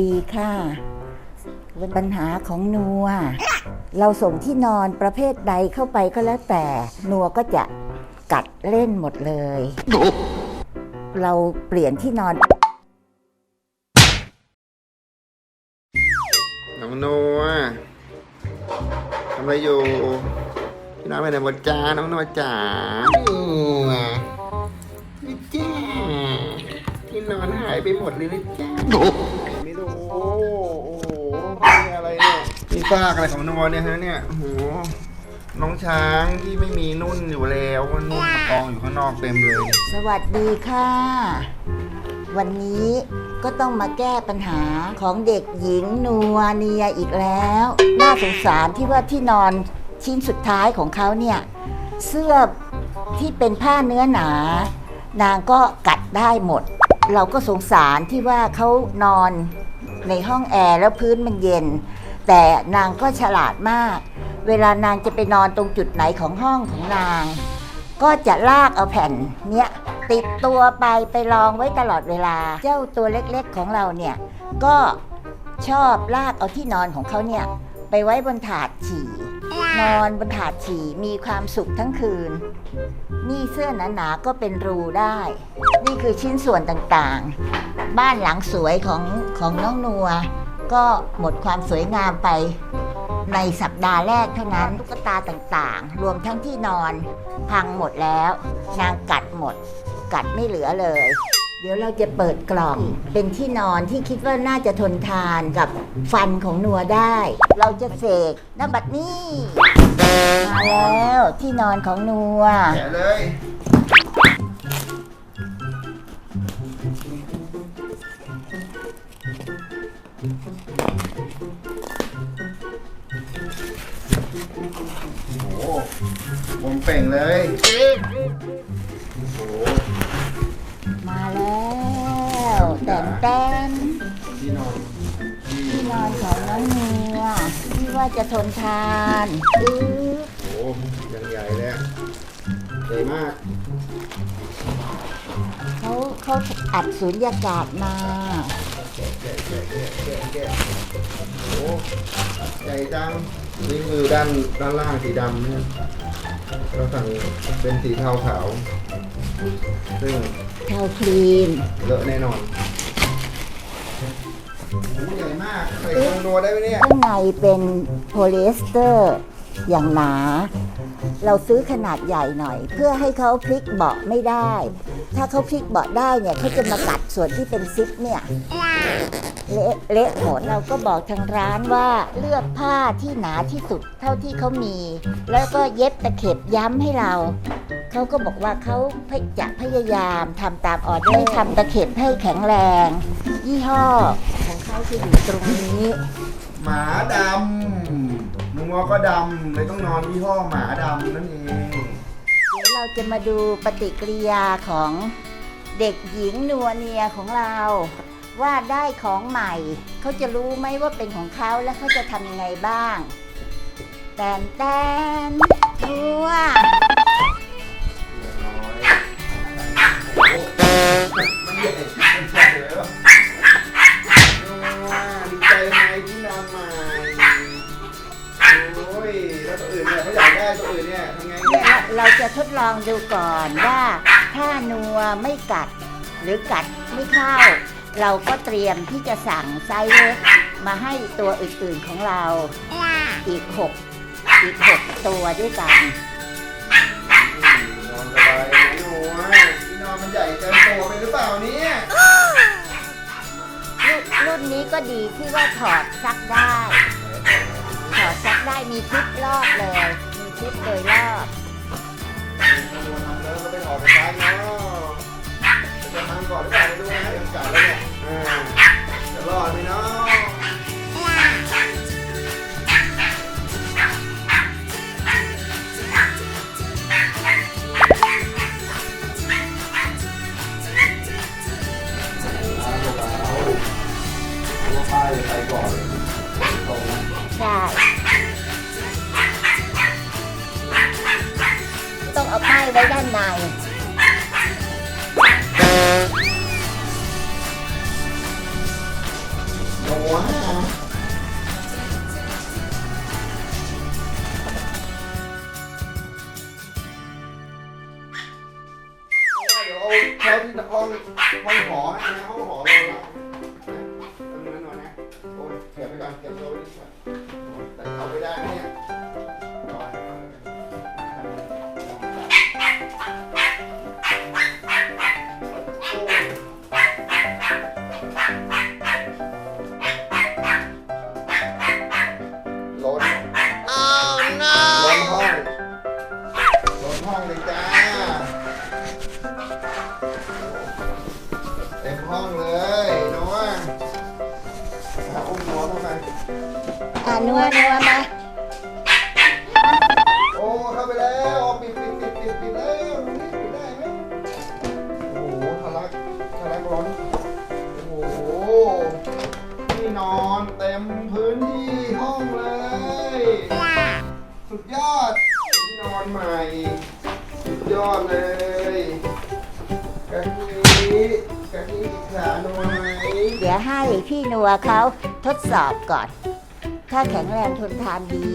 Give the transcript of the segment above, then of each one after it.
ดีค่ะ ปัญหาของนัว เราส่งที่นอนประเภทใดเข้าไปก็แล้วแต่ นัวก็จะกัดเล่นหมดเลย เราเปลี่ยนที่นอน น้องนัวทำอะไรอยู่พี่น้องไปไหนหมดจ้าน้องนัวจ๋านัวนี่จ้าที่นอนหายไปหมดเลยนะจ้า ซากอะไรของนัวเนี่ยฮะเนี่ยโอ้โหน้องช้างที่ไม่มีนุ่นอยู่แล้วนุ่นกองอยู่ข้างนอกเต็มเลย สวัสดีค่ะ วันนี้ก็ต้องมาแก้ปัญหาของเด็กหญิงนัวเนียอีกแล้ว น่าสงสารที่ว่าที่นอนชิ้นสุดท้ายของเขาเนี่ย เสื้อที่เป็นผ้าเนื้อหนา นางก็กัดได้หมด เราก็สงสารที่ว่าเขานอนในห้องแอร์แล้วพื้นมันเย็น แต่นางก็ฉลาดมาก เวลานางจะไปนอนตรงจุดไหนของห้องของนาง ก็จะลากเอาแผ่นเนี้ยติดตัวไปไปรองไว้ตลอดเวลา เจ้าตัวเล็กๆของเราเนี่ยก็ชอบลากเอาที่นอนของเขาเนี่ยไปไว้บนถาดฉี่ นอนบนถาดฉี่มีความสุขทั้งคืน นี่เสื้อหนาๆก็เป็นรูได้ นี่คือชิ้นส่วนต่างๆ บ้านหลังสวยของของน้องนัว ก็หมดความสวยงามไปในสัปดาห์แรกเท่านั้นตุ๊กตาต่างๆ รวมทั้งที่นอนพังหมดแล้ว นางกัดหมด กัดไม่เหลือเลย เดี๋ยวเราจะเปิดกล่อง เป็นที่นอนที่คิดว่าน่าจะทนทานกับฟันของนัวได้ เราจะเสกนบัดนี้มาแล้วที่นอนของนัว แกะเลย โอ้โหวงเป่งเลย โอ้โหมาแล้วแต่นแต้นที่นอนที่ที่นอนของน้องนัวที่ว่าจะทนทานอื้อโอ้โหยังใหญ่เลยอะใหญ่มาก เขาเขาอัดสุญญากาศมาแกะแกะแกะแกะแกะแกะโอ้โหใหญ่จังนี่คือด้านด้านล่างสีดำเนี่ยเราสั่งเป็นสีเทาขาว ซึ่งเทาครีมเลอะแน่นอนโอ้โหใหญ่มากใส่เครื่องนัวได้ไหมเนี่ยข้างในเป็นโพลีเอสเตอร์ อย่างหนา เราซื้อขนาดใหญ่หน่อย เพื่อให้เขาพลิกเบาะไม่ได้ ถ้าเขาพลิกเบาะได้เนี่ยเขาจะมากัดส่วนที่เป็นซิปเนี่ยเละเละหมดเราก็บอกทางร้านว่าเลือกผ้าที่หนาที่สุดเท่าที่เขามี แล้วก็เย็บตะเข็บย้ำให้เราเขาก็บอกว่าเขาจะพยายามทำตามออเดอร์ทำตะเข็บให้แข็งแรง ยี่ห้อของเขาจะอยู่ตรงนี้ หมาดำ นัวก็ดำเลยต้องนอนยี่ห้อหมาดำนั่นเองเดี๋ยวเราจะมาดูปฏิกิริยาของเด็กหญิงนัวเนียของเรา ว่าได้ของใหม่ เขาจะรู้ไหมว่าเป็นของเขาแล้วเขาจะทำยังไงบ้าง แตนแตนนัว องดูก่อนว่าถ้านัวไม่กัดหรือกัดไม่เข้า เราก็เตรียมที่จะสั่งไซส์เล็กมาให้ตัวอื่นๆของเราอีกหกอีกหกตัวด้วยกัน นอนสบายไหมหนูที่นอนมันใหญ่เกินตัวไปหรือเปล่าเนี่ยรุ่นรุ่นนี้ก็ดีที่ว่าถอดซักได้ ถอดซักได้มีคลิปรอบเลย มีคลิปโดยรอบตัวทำแล้ว ก็ไปออกไปฟ้าเนาะ เดี๋ยวเอาที่ห้องห้องหอนะห้องหอเรา ต็มห้องเลยนัวเอาอุ้มนัวเข้าไปอ่านัวนัวมาโอ้เข้าไปแล้วปิดปิดปิดปิดปิดแล้วดูนี่ปิดได้ไหมโอ้โหทะลักทะลักร้อนโอ้โหที่นอนเต็มพื้นที่ห้องเลย สุดยอดที่นอนใหม่สุดยอดเลยกะทิ กะทิขาหน่อยเดี๋ยวให้พี่นัวเขาทดสอบก่อน ถ้าแข็งแรงทนทานดี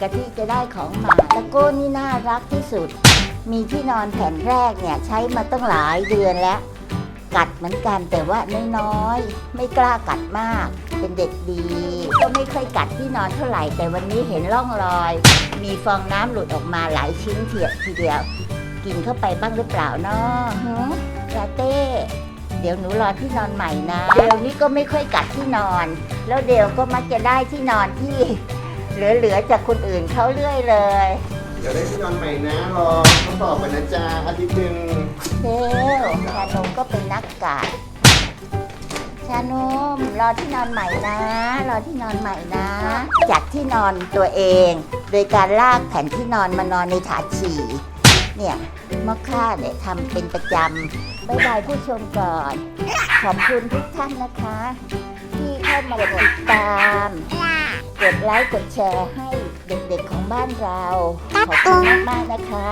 กะทิจะได้ของมาตะโก้นี่น่ารักที่สุด มีที่นอนแผ่นแรกเนี่ยใช้มาตั้งหลายเดือนแล้ว กัดเหมือนกันแต่ว่าน้อยๆ ไม่กล้ากัดมาก เป็นเด็กดี ก็ไม่ค่อยกัดที่นอนเท่าไหร่แต่วันนี้เห็นร่องรอย มีฟองน้ำหลุดออกมาหลายชิ้นเทียทีเดียว กินเข้าไปบ้างหรือเปล่าเนาะหืมลาเต้ เดี๋ยวหนูรอที่นอนใหม่นะเดลนี่ก็ไม่ค่อยกัดที่นอน แล้วเดลก็มักจะได้ที่นอนที่ เหลือๆจากคนอื่นเขาเรื่อยเลยเดี๋ยวได้ที่นอนใหม่นะรอทดสอบไปนะจ๊ะอาทิตย์หนึ่งเดลชานมก็เป็นนักกัดชานมรอที่นอนใหม่นะ รอที่นอนใหม่นะจัดที่นอนตัวเอง โดยการลากแผ่นที่นอนมานอนในถาดฉี่ เนี่ยมอคค่าเนี่ยทำเป็นประจำบ๊ายบายผู้ชมก่อน ขอบคุณทุกท่านนะคะ ที่เข้ามาติดตาม กดไลค์กดแชร์ให้เด็กๆของบ้านเรา ขอบคุณมากๆนะคะ